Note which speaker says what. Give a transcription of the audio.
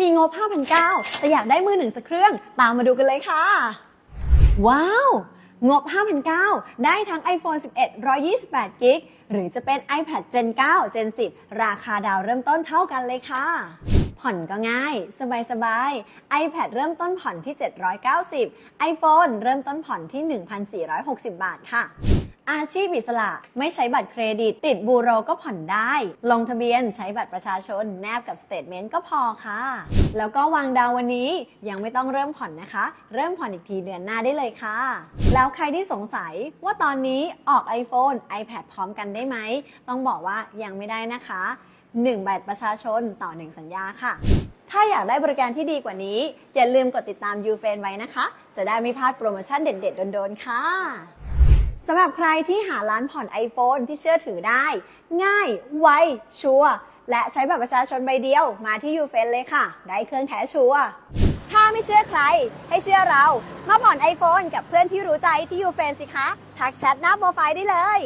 Speaker 1: มีงบ5,900แต่อยากได้มือหนึ่งสักเครื่อง ตามมาดูกันเลยค่ะ ว้าว งบ5,900ได้ทั้ง iPhone 11 128 g b หรือจะเป็น iPad Gen 9 Gen 10 ราคาดาวเริ่มต้นเท่ากันเลยค่ะ ผ่อนก็ง่าย สบายๆ iPad เริ่มต้นผ่อนที่ 790 iPhone เริ่มต้นผ่อนที่ 1,460 บาทค่ะ อาชีพอิสระไม่ใช้บัตรเครดิต ติดบูโรก็ผ่อนได้ ลงทะเบียนใช้บัตรประชาชน แนบกับสเตทเมนต์ก็พอค่ะ แล้วก็วางดาววันนี้ยังไม่ต้องเริ่มผ่อนนะคะ เริ่มผ่อนอีกทีเดือนหน้าได้เลยค่ะ แล้วใครที่สงสัยว่าตอนนี้ออก iPhone iPad พร้อมกันได้ไหม ต้องบอกว่ายังไม่ได้นะคะ 1 บัตรประชาชนต่อ 1 สัญญาค่ะถ้าอยากได้บริการที่ดีกว่านี้ อย่าลืมกดติดตาม u f r i e n ไว้นะคะ จะได้ไม่พลาดโปรโมชั่นเด็ดๆ โดนๆ ค่ะ สำหรับใครที่หาร้านผ่อน iPhone ที่เชื่อถือได้ ง่าย ไว ชัวร์และใช้บัตรประชาชนใบเดียวมาที่ยูเฟนเลยค่ะ ได้เครื่องแท้ชัวร์ถ้าไม่เชื่อใคร ให้เชื่อเรา มาผ่อน iPhone กับเพื่อนที่รู้ใจที่ยูเฟนสิคะ ทักแชทหน้าโปรไฟล์ได้เลย